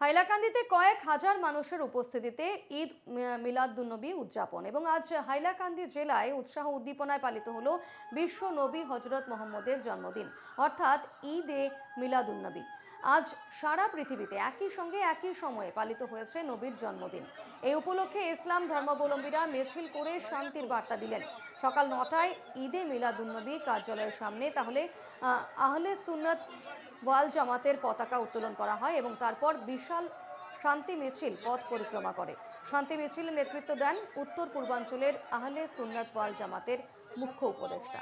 হাইলাকান্দিতে কয়েক হাজার মানুষের উপস্থিতিতে ঈদ মিলাদুন্নবী উদযাপন এবং আজ হাইলাকান্দি জেলায় উৎসাহ উদ্দীপনায় পালিত হলো বিশ্ব নবী হজরত মোহাম্মদের জন্মদিন অর্থাৎ ঈদ এ মিলাদুন্নবী। আজ সারা পৃথিবীতে একই সঙ্গে একই সময়ে পালিত হয়েছে নবীর জন্মদিন। এই উপলক্ষে ইসলাম ধর্মাবলম্বীরা মিছিল করে শান্তির বার্তা দিলেন। সকাল নটায় ঈদে মিলাদুন্নবী কার্যালয়ের সামনে তাহলে আহ, আহলে সুন্নত ওয়াল জামাতের পতাকা উত্তোলন করা হয় এবং তারপর বিশাল শান্তি মিছিল পথ পরিক্রমা করে। শান্তি মিছিলে নেতৃত্ব দেন উত্তর পূর্বাঞ্চলের আহলে সুন্নাত ওয়াল জামাতের মুখ্য উপদেষ্টা।